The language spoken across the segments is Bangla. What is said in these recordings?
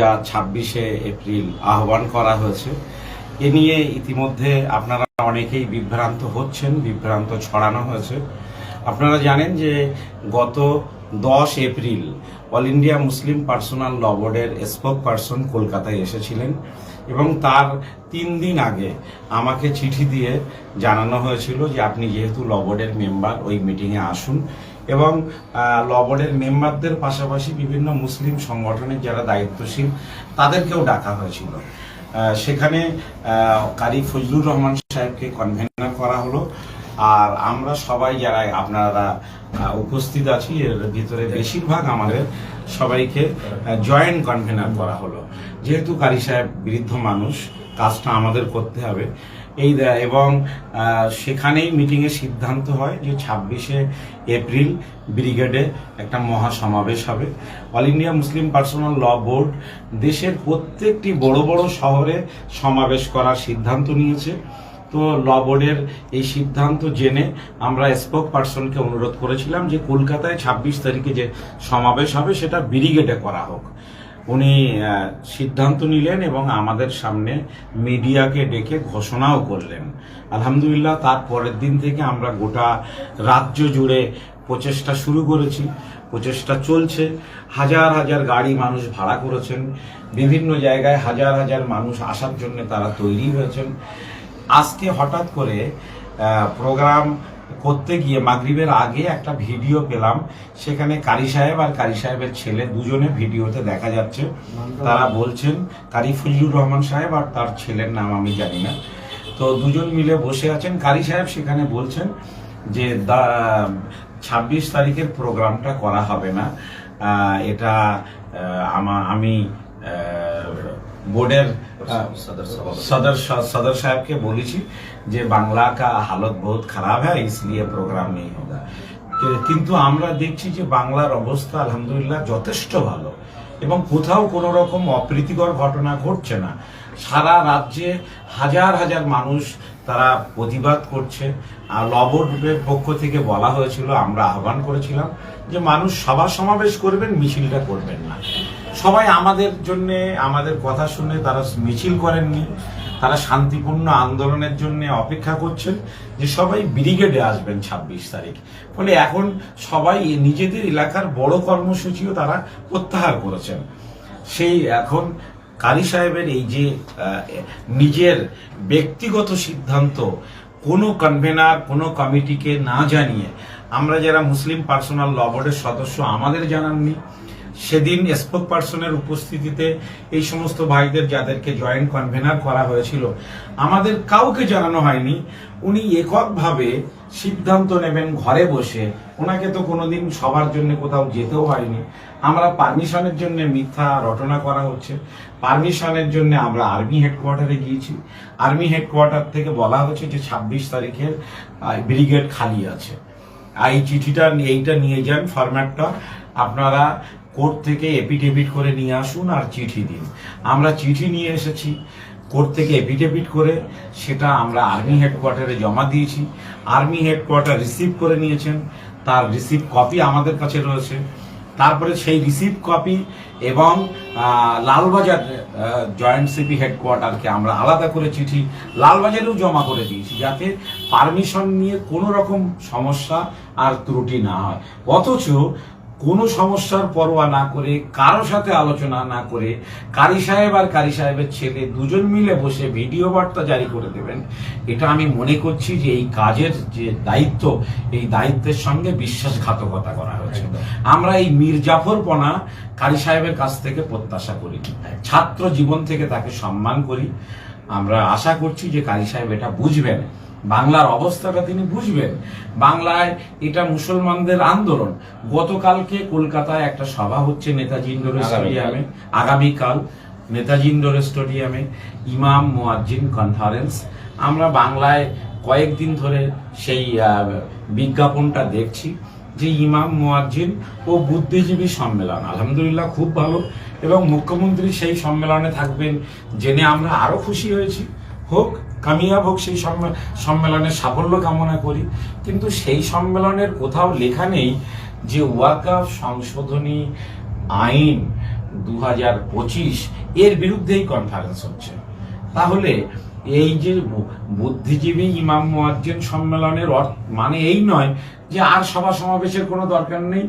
যা ছাব্বিশে এপ্রিল আহ্বান করা হয়েছে। এ নিয়ে ইতিমধ্যে আপনারা অনেকেই বিভ্রান্ত হচ্ছেন, বিভ্রান্ত ছড়ানো হয়েছে। আপনারা জানেন যে গত দশ April all India Muslim personal law বোর্ডের স্পোক পার্সন কলকাতায় এসেছিলেন এবং তার তিন দিন আগে আমাকে চিঠি দিয়ে জানানো হয়েছিল যে আপনি যেহেতু ল বোর্ডের মেম্বার, ওই মিটিংয়ে আসুন। এবং আহ, ল বোর্ডের মেম্বারদের পাশাপাশি বিভিন্ন মুসলিম সংগঠনের যারা দায়িত্বশীল তাদেরকেও ডাকা হয়েছিল। সেখানে কারি ফজলুর রহমান সাহেবকে কনভেনার করা হলো। আর আমরা সবাই যারা আপনারা উপস্থিত আছি এর ভিতরে বেশিরভাগ আমাদের সবাইকে জয়েন্ট কনভেনার করা হলো। যেহেতু কারি সাহেব বৃদ্ধ মানুষ কাজটা আমাদের করতে হবে। এই এবং সেখানেই মিটিংয়ে সিদ্ধান্ত হয় যে ছাব্বিশে এপ্রিল ব্রিগেডে একটা মহা সমাবেশ হবে। All India Muslim personal law board দেশের প্রত্যেকটি বড় বড় শহরে সমাবেশ করার সিদ্ধান্ত নিয়েছে। তো ল বোর্ডের এই সিদ্ধান্ত জেনে আমরা স্পোক পার্সনকে অনুরোধ করেছিলাম যে কলকাতায় ছাব্বিশ তারিখে যে সমাবেশ হবে সেটা ব্রিগেডে করা হোক। উনি সিদ্ধান্ত নিলেন এবং আমাদের সামনে মিডিয়াকে ডেকে ঘোষণাও করলেন। আলহামদুলিল্লাহ, তার পরের দিন থেকে আমরা গোটা রাজ্য জুড়ে প্রচেষ্টা শুরু করেছি, প্রচেষ্টা চলছে। হাজার হাজার গাড়ি মানুষ ভাড়া করেছেন, বিভিন্ন জায়গায় হাজার হাজার মানুষ আসার জন্য তারা তৈরি হয়েছেন। আজকে হঠাৎ করে প্রোগ্রাম করতে গিয়ে মাগরিবের আগে একটা ভিডিও পেলাম। সেখানে কারি সাহেব আর কারি সাহেবের ছেলে দুজনে ভিডিওতে দেখা যাচ্ছে। তারা বলছেন কারি ফজলুর রহমান সাহেব আর তার ছেলের নাম আমি জানি না। তো দুজন মিলে বসে আছেন। কারি সাহেব সেখানে বলছেন যে ছাব্বিশ তারিখের প্রোগ্রামটা করা হবে না। এটা আমা- আমি বোর্ডের আহ, सदर सदर साहब के बोली थी যে বাংলা কা হালত বহুত খারাপ হ্যাঁ इसलिए প্রোগ্রাম নেই হোগা কি- কিন্তু আমরা দেখছি যে বাংলার অবস্থা আলহামদুলিল্লাহ যথেষ্ট ভালো এবং কোথাও কোনো রকম অপ্রীতিকর ঘটনা ঘটছে না সারা রাজ্যে হাজার হাজার মানুষ তারা প্রতিবাদ করছে আর লবর্ডের পক্ষ থেকে বলা হয়েছিল আমরা আহ্বান করেছিলাম যে মানুষ সভা সমাবেশ করবেন মিছিলটা করবেন না সবাই আমাদের জন্য, আমাদের কথা শুনে তারা মিছিল করেননি। তারা শান্তিপূর্ণ আন্দোলনের জন্য অপেক্ষা করছেন যে সবাই ব্রিগেডে আসবেন ছাব্বিশ তারিখ। ফলে এখন সবাই নিজেদের এলাকার বড় কর্মসূচিও তারা প্রত্যাহার করেছেন। সেই এখন কারি সাহেবের এই যে নিজের ব্যক্তিগত সিদ্ধান্ত, কোনো কনভেনার কোনো কমিটিকে না জানিয়ে আমরা যারা মুসলিম পার্সোনাল ল বোর্ডের সদস্য, আমাদের জানাননি। সেদিন স্পোক পার্সনের উপস্থিতিতে এই সমস্ত ভাইদের যাদেরকে জয়েন্ট কনভেনার করা হয়েছিল, আমাদের কাউকে জানানো হয়নি। উনি এককভাবে সিদ্ধান্ত নেবেন ঘরে বসে। ওনাকে তো কোনোদিন সবার জন্য কোথাও যেতেও হয়নি। আমরা পারমিশনের জন্য মিথ্যা রটনা করা হচ্ছে। পারমিশনের জন্য আমরা আর্মি হেডকোয়ার্টারে গিয়েছি। আর্মি হেডকোয়ার্টার থেকে বলা হচ্ছে যে ছাব্বিশ তারিখের ব্রিগেড খালি আছে। এই চিঠিটা এইটা নিয়ে যান ফরম্যাটটা। আপনারা কোর্ট থেকে এপিডেভিট করে নিয়ে আসুন আর চিঠি দিন। আমরা চিঠি নিয়ে এসেছি। কোর্ট থেকে এপিডেভিট করে সেটা আমরা আর্মি হেডকোয়ার্টারে জমা দিয়েছি। আর্মি হেডকোয়ার্টার রিসিভ করে নিয়েছেন। তার রিসিভ কপি আমাদের কাছে রয়েছে। তারপরে সেই রিসিভ কপি এবং লালবাজার জয়েন্ট সিপি হেডকোয়ার্টারকে আমরা আলাদা করে চিঠি লালবাজারেও জমা করে দিয়েছি যাতে পারমিশন নিয়ে কোনো রকম সমস্যা আর ত্রুটি না হয়। অথচ কোনো সমস্যার পরোয়া না করে কারও সাথে আলোচনা না করে কারি সাহেব আর কারি সাহেবের ছেলে দুজন মিলে বসে ভিডিও বার্তা জারি করে দেবেন। এটা আমি মনে করছি যে এই কাজের যে দায়িত্ব এই দায়িত্বের সঙ্গে বিশ্বাসঘাতকতা করা হয়েছে। আমরা এই মীর জাফরপনা কারি সাহেবের কাছ থেকে প্রত্যাশা করি। ছাত্র জীবন থেকে তাকে সম্মান করি। আমরা আশা করছি যে কারি সাহেব এটা বুঝবেন। বাংলার অবস্থাটা তিনি বুঝবেন। বাংলায় এটা মুসলমানদের আন্দোলন। গতকালকে কলকাতায় একটা সভা হচ্ছে নেতাজি ইন্ডোর স্টেডিয়ামে। আগামীকাল নেতাজি ইন্ডোর স্টেডিয়ামে ইমাম মুয়াজ্জিন কনফারেন্স আমরা বাংলায় কয়েকদিন ধরে সেই বিজ্ঞাপনটা দেখছি যে ইমাম মুয়াজ্জিন ও বুদ্ধিজীবী সম্মেলন। আলহামদুলিল্লাহ খুব ভালো এবং মুখ্যমন্ত্রী সেই সম্মেলনে থাকবেন জেনে আমরা আরও খুশি হয়েছি। হোক কামিয়াব হোক, সেই সম্মে- সম্মেলনের সাফল্য কামনা করি। কিন্তু সেই সম্মেলনের কোথাও লেখা নেই যে ওয়াকাফ সংশোধনী আইন দু হাজার পঁচিশ এর বিরুদ্ধেই কনফারেন্স হচ্ছে। তাহলে এই যে বুদ্ধিজীবী ইমাম মুয়াজ্জিন সম্মেলনের মানে এই নয় যে আর সভা সমাবেশের কোনো দরকার নেই।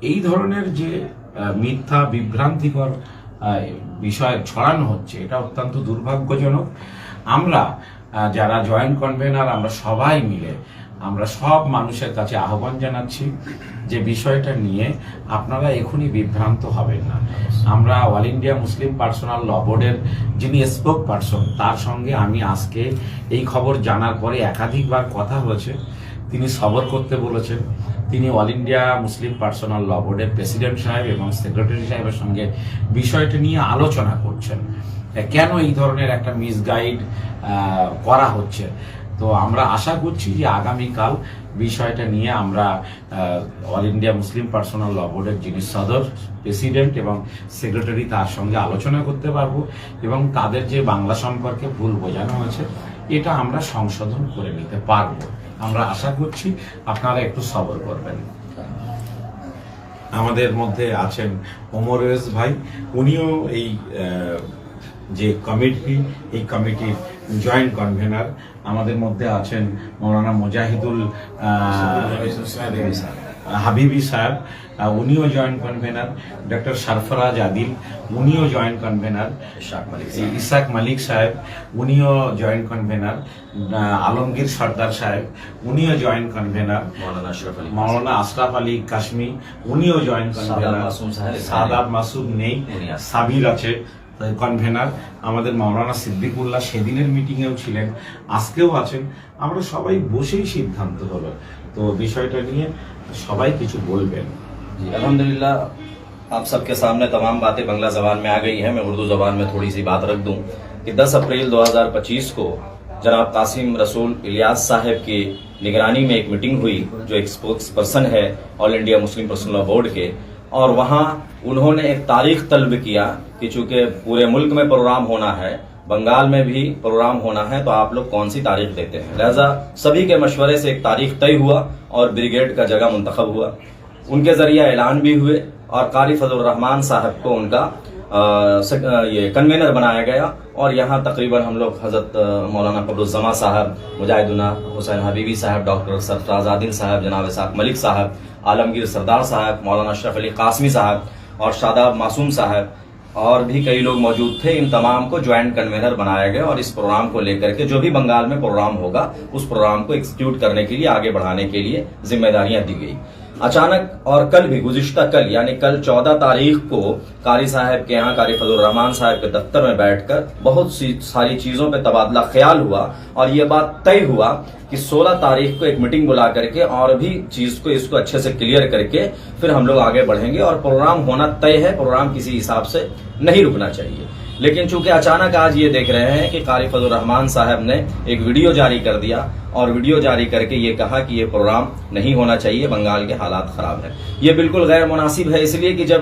এই ধরনের যে মিথ্যা বিভ্রান্তিকর বিষয় ছড়ানো হচ্ছে, এটা অত্যন্ত দুর্ভাগ্যজনক। আমরা যারা জয়েন্ট কনভেনার আমরা সবাই মিলে, আমরা সব মানুষের কাছে আহ্বান জানাচ্ছি যে বিষয়টা নিয়ে আপনারা এখনই বিভ্রান্ত হবেন না। আমরা all India Muslim personal law বোর্ডের যিনি স্পোক পার্সন তার সঙ্গে আমি আজকে এই খবর জানার পরে একাধিকবার কথা হয়েছে। তিনি সবর করতে বলেছেন। তিনি all India Muslim personal law বোর্ডের প্রেসিডেন্ট সাহেব এবং সেক্রেটারি সাহেবের সঙ্গে বিষয়টা নিয়ে আলোচনা করছেন। কেন এই ধরনের একটা মিসগাইড করা হচ্ছে? তো আমরা আশা করছি যে আগামীকাল বিষয়টা নিয়ে আমরা all India Muslim personal law বোর্ডের যিনি সদর প্রেসিডেন্ট এবং সেক্রেটারি তার সঙ্গে আলোচনা করতে পারব এবং তাদের যে বাংলা সম্পর্কে ভুল বোঝানো হয়েছে, এটা আমরা সংশোধন করে নিতে পারব। আমরা আশা করছি আপনারা একটু সবর করবেন। আমাদের মধ্যে আছেন ওমরেজ ভাই, উনিও এই যে কমিটি এই কমিটির জয়েন্ট কনভেনার আমাদের মধ্যে আছেন মৌলানা মুজাহিদুল হাবিবি সাহেব উনিও joint convener doctor Sarfaraz Adil উনিও জয়েন্ট কনভেনার ইসাক মালিক সাহেব উনিও জয়েন্ট কনভেনার আলমগীর সর্দার সাহেব উনিও জয়েন্ট কনভেনার মৌলানা আশরাফ আলী কাশ্মী উনিও জয়েন্ট কনভেনার সাদাব মাসুদ নেই। সাবির আছে। কনভেনার আমাদের মাওলানা সিদ্দিকুল্লাহ সেদিনের মিটিংয়েও ছিলেন، আজকেও আছেন। আমরা সবাই বসেই সিদ্ধান্ত হলো। তো বিষয়টা নিয়ে সবাই কিছু বলবেন। الحمدللہ آپ سب کے سامنے تمام باتیں بنگلہ زبان میں آگئی ہیں میں اردو زبان میں تھوڑی سی بات رکھ دوں। کہ دس اپریل دوہزار پچیس کو جناب قاسم رسول الیاس صاحب کی نگرانی میں ایک میٹنگ ہوئی، جو ایک اسپوکس پرسن ہے آل انڈیا مسلم پرسنل آبورڈ کے۔ اور وہاں انہوں نے ایک تاریخ طلب کیا کہ چونکہ پورے ملک میں پروگرام ہونا ہے، بنگال میں بھی پروگرام ہونا ہے، تو آپ لوگ کون سی تاریخ دیتے ہیں؟ لہذا سبھی کے مشورے سے ایک تاریخ طے ہوا اور بریگیڈ کا جگہ منتخب ہوا۔ ان کے ذریعہ اعلان بھی ہوئے اور قاری فضل الرحمان صاحب کو ان کا یہ کنوینر بنایا گیا اور یہاں تقریباً ہم لوگ حضرت مولانا قبر الزما صاحب مجاہد حسین حبیبی صاحب، ڈاکٹر سرفراز عادل صاحب، جناب صاحب ملک صاحب، عالمگیر سردار صاحب، مولانا اشرف علی قاسمی صاحب اور شاداب معصوم صاحب اور بھی کئی لوگ موجود تھے، ان تمام کو جوائنٹ کنوینر بنایا گیا اور اس پروگرام کو لے کر کے جو بھی بنگال میں پروگرام ہوگا، اس پروگرام کو ایکسیکیوٹ کرنے کے لیے، آگے بڑھانے کے لیے ذمہ داریاں دی گئی۔ اچانک اور کل بھی گزشتہ کل یعنی کل چودہ تاریخ کو کاری صاحب کے ہاں کاری فضل الرحمان صاحب کے دفتر میں بیٹھ کر بہت سی ساری چیزوں پہ تبادلہ خیال ہوا اور یہ بات طے ہوا کہ سولہ تاریخ کو ایک میٹنگ بلا کر کے اور بھی چیز کو اس کو اچھے سے کلیئر کر کے پھر ہم لوگ آگے بڑھیں گے اور پروگرام ہونا طے ہے پروگرام کسی حساب سے نہیں رکنا چاہیے۔ لیکن چونکہ اچانک آج یہ دیکھ رہے ہیں کہ قاری فضل الرحمان صاحب نے ایک ویڈیو جاری کر دیا اور ویڈیو جاری کر کے یہ کہا کہ یہ پروگرام نہیں ہونا چاہیے، بنگال کے حالات خراب ہیں۔ یہ بالکل غیر مناسب ہے، اس لیے کہ جب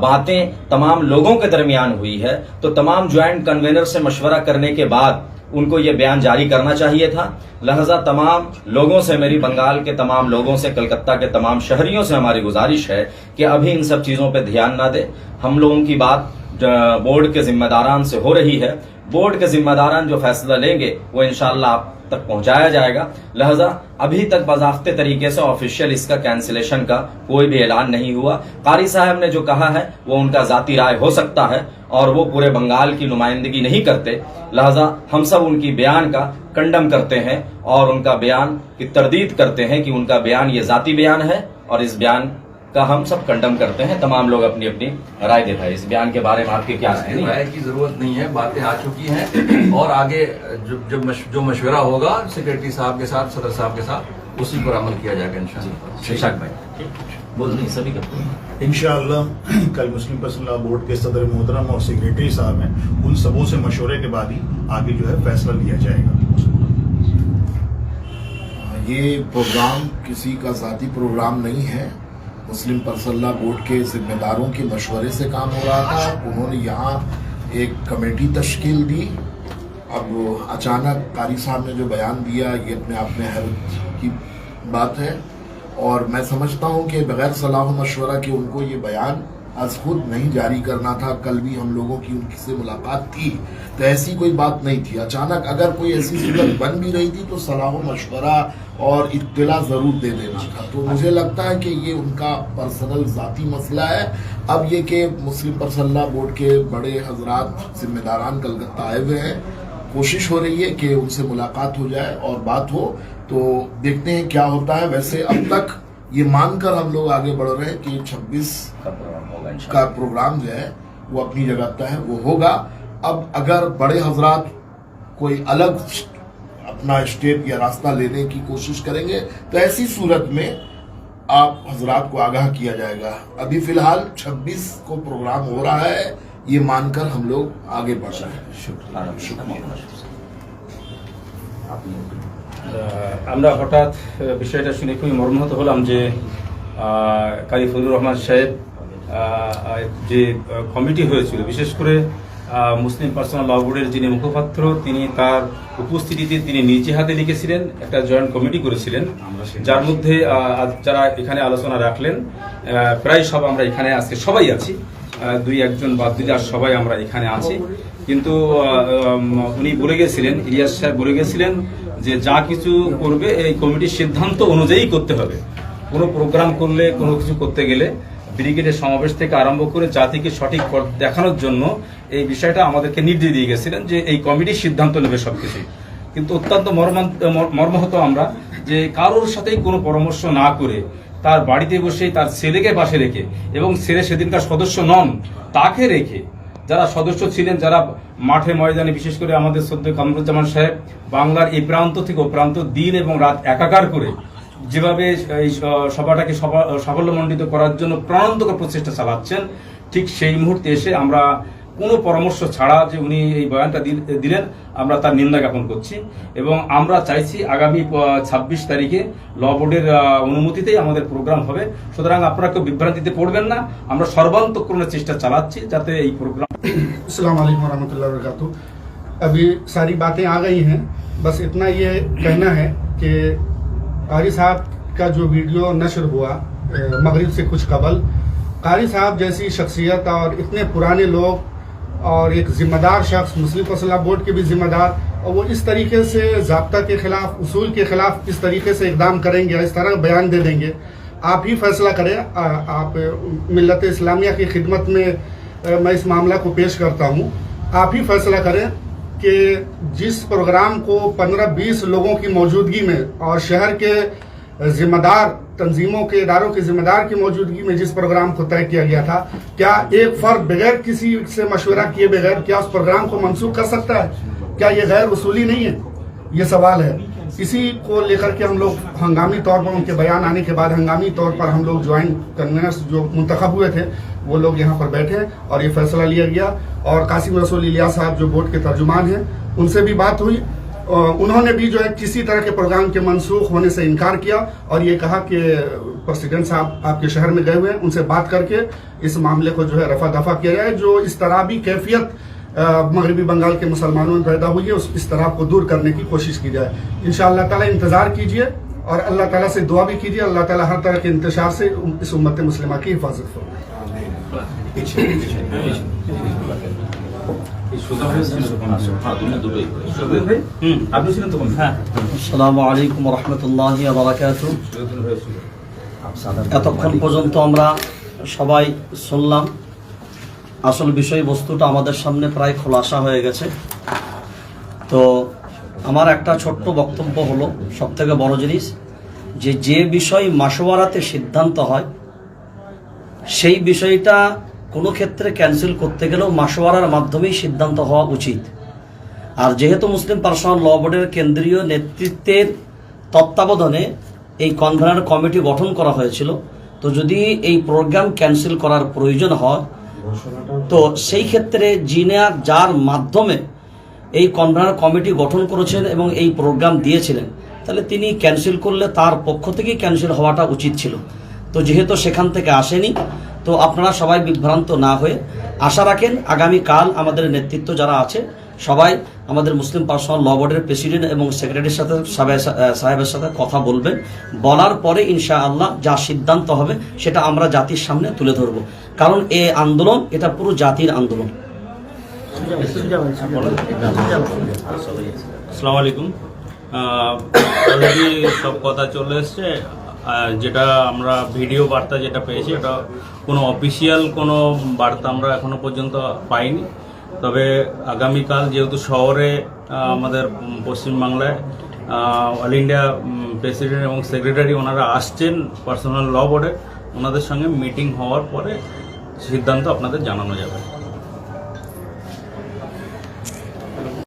باتیں تمام لوگوں کے درمیان ہوئی ہے، تو تمام جوائنٹ کنوینر سے مشورہ کرنے کے بعد ان کو یہ بیان جاری کرنا چاہیے تھا۔ لہذا تمام لوگوں سے، میری بنگال کے تمام لوگوں سے، کلکتہ کے تمام شہریوں سے ہماری گزارش ہے کہ ابھی ان سب چیزوں پہ دھیان نہ دے ہم لوگوں کی بات بورڈ کے ذمہ داران سے ہو رہی ہے۔ بورڈ کے ذمہ داران جو فیصلہ لیں گے، وہ انشاءاللہ آپ تک پہنچایا جائے گا۔ لہذا ابھی تک باضافتے طریقے سے آفیشل اس کا کینسلیشن کا کوئی بھی اعلان نہیں ہوا۔ قاری صاحب نے جو کہا ہے، وہ ان کا ذاتی رائے ہو سکتا ہے اور وہ پورے بنگال کی نمائندگی نہیں کرتے۔ لہذا ہم سب ان کی بیان کا کنڈم کرتے ہیں اور ان کا بیان کی تردید کرتے ہیں کہ ان کا بیان یہ ذاتی بیان ہے اور اس بیان کا ہم سب کنڈم کرتے ہیں تمام لوگ اپنی اپنی رائے دے ہے اس بیان کے بارے میں آپ کے کیا رائے کی ضرورت نہیں ہے باتیں آ چکی ہیں۔ اور آگے جب جو مشورہ ہوگا سیکرٹری صاحب کے ساتھ صدر صاحب کے ساتھ اسی پر عمل کیا جائے گا انشاءاللہ۔ جی، شیشاک بھائی۔ بول نہیں سبھی کا انشاءاللہ کل مسلم پرسنل لا بورڈ کے صدر محترم اور سیکرٹری صاحب ہیں۔ ان سبوں سے مشورے کے بعد ہی آگے جو ہے فیصلہ لیا جائے گا۔ یہ پروگرام کسی کا ذاتی پروگرام نہیں ہے۔ مسلم پرسلہ بورڈ کے ذمہ داروں کے مشورے سے کام ہو رہا تھا۔ انہوں نے یہاں ایک کمیٹی تشکیل دی۔ اب اچانک قاری صاحب نے جو بیان دیا، یہ اپنے آپ میں حیرت کی بات ہے۔ اور میں سمجھتا ہوں کہ بغیر صلاح و مشورہ کے ان کو یہ بیان از خود نہیں جاری کرنا تھا۔ کل بھی ہم لوگوں کی ان سے ملاقات تھی۔ تو ایسی کوئی بات نہیں تھی۔ اچانک اگر کوئی ایسی صورت بن بھی رہی تھی تو صلاح و مشورہ اور اطلاع ضرور دے دینا تھا۔ تو مجھے لگتا ہے کہ یہ ان کا پرسنل ذاتی مسئلہ ہے۔ اب یہ کہ مسلم پرسلہ بورڈ کے بڑے حضرات ذمہ داران کلکتہ آئے ہوئے ہیں۔ کوشش ہو رہی ہے کہ ان سے ملاقات ہو جائے اور بات ہو۔ تو دیکھتے ہیں کیا ہوتا ہے۔ ویسے اب تک یہ مان کر ہم لوگ آگے بڑھ رہے ہیں کہ چھبیس کا پروگرام جو ہے وہ اپنی جگہ پہ ہے وہ ہوگا۔ اب اگر بڑے حضرات کوئی الگ اپنا اسٹیپ یا راستہ لینے کی کوشش کریں گے تو ایسی صورت میں آپ حضرات کو آگاہ کیا جائے گا۔ ابھی فی الحال چھبیس کو پروگرام ہو رہا ہے یہ مان کر ہم لوگ آگے بڑھ رہے ہیں۔ شکریہ۔ شکریہ۔ আমরা হঠাৎ বিষয়টা শুনে খুবই মর্মাহত হলাম যে কাজী ফজলুর রহমান সাহেব যে কমিটি হয়েছিল, বিশেষ করে মুসলিম পার্সোনাল ল বোর্ডের যিনি মুখপাত্র, তিনি তার উপস্থিতিতে তিনি নিজে হাতে লিখেছিলেন, একটা জয়েন্ট কমিটি করেছিলেন, যার মধ্যে যারা এখানে আলোচনা রাখলেন প্রায় সব আমরা এখানে আজকে সবাই আছি দুই একজন বাদ দিলে আর সবাই আমরা এখানে আছি। কিন্তু উনি বলে গেছিলেন, ইলিয়াস সাহেব বলে গেছিলেন যে যা কিছু করবে, এই কমিটির সিদ্ধান্ত অনুযায়ী করতে হবে। কোনো প্রোগ্রাম করলে, কোনো কিছু করতে গেলে ব্রিগেডের সমাবেশ থেকে আরম্ভ করে জাতিকে সঠিক পথ দেখানোর জন্য এই বিষয়টা আমাদেরকে নির্দেশ দিয়ে গেছিলেন যে এই কমিটির সিদ্ধান্ত নেবে সবকিছুই কিন্তু অত্যন্ত মর্মাহত আমরা যে কারোর সাথেই কোনো পরামর্শ না করে তার বাড়িতে বসে, তার ছেলেকে পাশে রেখে এবং ছেলে সেদিনকার সদস্য নন, তাকে রেখে যারা সদস্য ছিলেন, যারা মাঠে ময়দানে, বিশেষ করে আমাদের সদ্য কামরুজ্জামান সাহেব, বাংলার এই প্রান্ত থেকে ও প্রান্ত দিন এবং রাত একাকার করে যেভাবে এই সভাটাকে সফা- সাফল্যমণ্ডিত করার জন্য প্রাণান্তকর প্রচেষ্টা চালাচ্ছেন, ঠিক সেই মুহূর্তে এসে আমরা কোনো পরামর্শ ছাড়া যে উনি এই বয়ানটা দিল- দিলেন, আমরা তার নিন্দা জ্ঞাপন করছি এবং আমরা চাইছি আগামী ছাব্বিশ তারিখে ল বোর্ডের অনুমতিতেই আমাদের প্রোগ্রাম হবে। সুতরাং আপনারা কেউ বিভ্রান্তিতে পড়বেন না, আমরা সর্বান্তকরণের চেষ্টা চালাচ্ছি যাতে এই প্রোগ্রাম السلام علیکم ورحمۃ اللہ وبرکاتہ۔ ابھی ساری باتیں آ گئی ہیں، بس اتنا یہ کہنا ہے کہ قاری صاحب کا جو ویڈیو نشر ہوا مغرب سے کچھ قبل، قاری صاحب جیسی شخصیت اور اتنے پرانے لوگ اور ایک ذمہ دار شخص، مسلم فصلہ بورڈ کے بھی ذمہ دار، اور وہ اس طریقے سے ضابطہ کے خلاف، اصول کے خلاف اس طریقے سے اقدام کریں گے اس طرح بیان دے دیں گے، آپ ہی فیصلہ کریں آپ ملت اسلامیہ کی خدمت میں میں اس معاملہ کو پیش کرتا ہوں، آپ ہی فیصلہ کریں کہ جس پروگرام کو پندرہ بیس لوگوں کی موجودگی میں اور شہر کے ذمہ دار، تنظیموں کے اداروں کے ذمہ دار کی موجودگی میں جس پروگرام کو طے کیا گیا تھا، کیا ایک فرد بغیر کسی سے مشورہ کیے بغیر، کیا اس پروگرام کو منسوخ کر سکتا ہے؟ کیا یہ غیر اصولی نہیں ہے؟ یہ سوال ہے۔ اسی کو لے کر کے ہم لوگ ہنگامی طور پر ان کے بیان آنے کے بعد ہنگامی طور پر ہم لوگ جوائن کنوینرس جو منتخب ہوئے تھے، وہ لوگ یہاں پر بیٹھے اور یہ فیصلہ لیا گیا۔ اور قاسم رسول علیہ صاحب جو بورڈ کے ترجمان ہیں، ان سے بھی بات ہوئی۔ انہوں نے بھی جو ہے کسی طرح کے پروگرام کے منسوخ ہونے سے انکار کیا اور یہ کہا کہ پرسیڈنٹ صاحب آپ کے شہر میں گئے ہوئے ہیں، ان سے بات کر کے اس معاملے کو جو ہے رفع دفع کیا جائے، جو اس طرح بھی کیفیت مغربی بنگال کے مسلمانوں میں پیدا ہوئی ہے اس اضطراب کو دور کرنے کی کوشش کی جائے۔ انشاءاللہ اللہ تعالیٰ انتظار کیجیے اور اللہ تعالیٰ سے دعا بھی کیجیے اللہ تعالیٰ ہر طرح کے انتشار سے اس امت مسلمہ کی حفاظت السلام علیکم ورحمۃ اللہ وبرکاتہ۔ এতক্ষণ পর্যন্ত আসল বিষয়বস্তুটা আমাদের সামনে প্রায় খোলাসা হয়ে গেছে। তো আমার একটা ছোট্ট বক্তব্য হলো সব থেকে বড় জিনিস, যে যে বিষয় মাসোয়ারাতে সিদ্ধান্ত হয়, সেই বিষয়টা কোনো ক্ষেত্রে ক্যান্সেল করতে গেলেও মাসোয়ারার মাধ্যমেই সিদ্ধান্ত হওয়া উচিত। আর যেহেতু মুসলিম পার্সোনাল ল বোর্ডের কেন্দ্রীয় নেতৃত্বের তত্ত্বাবধানে এই কনভেনার কমিটি গঠন করা হয়েছিল, তো যদি এই প্রোগ্রাম ক্যান্সেল করার প্রয়োজন হয় তো সেই ক্ষেত্রে যিনি যার মাধ্যমে এই কনভেনার কমিটি গঠন করেছেন এবং এই প্রোগ্রাম দিয়েছিলেন, তাহলে তিনি ক্যান্সেল করলে তার পক্ষ থেকেই ক্যান্সেল হওয়াটা উচিত ছিল। তো যেহেতু সেখান থেকে আসেনি, তো আপনারা সবাই বিভ্রান্ত না হয়ে আশা রাখেন আগামী কাল আমাদের নেতৃত্ব যারা আছে সবাই আমাদের মুসলিম পার্সোনাল ল বোর্ডের প্রেসিডেন্ট এবং সেক্রেটারির সাথে সাহেবের সাথে কথা বলবেন। বলার পরে ইনশা আল্লাহ যা সিদ্ধান্ত হবে সেটা আমরা জাতির সামনে তুলে ধরব। কারণ এ আন্দোলন, এটা পুরো জাতির আন্দোলন। আসসালামু আলাইকুম। অলরেডি সব কথা চলে এসছে। যেটা আমরা ভিডিও বার্তা যেটা পেয়েছি ওটা কোনো অফিসিয়াল কোনো বার্তা আমরা এখনও পর্যন্ত পাইনি। তবে আগামীকাল যেহেতু শহরে আমাদের পশ্চিমবাংলায় অল ইন্ডিয়া প্রেসিডেন্ট এবং সেক্রেটারি ওনারা আসছেন পার্সোনাল ল বোর্ডে, ওনাদের সঙ্গে মিটিং হওয়ার পরে সিদ্ধান্ত আপনাদের জানানো যাবে।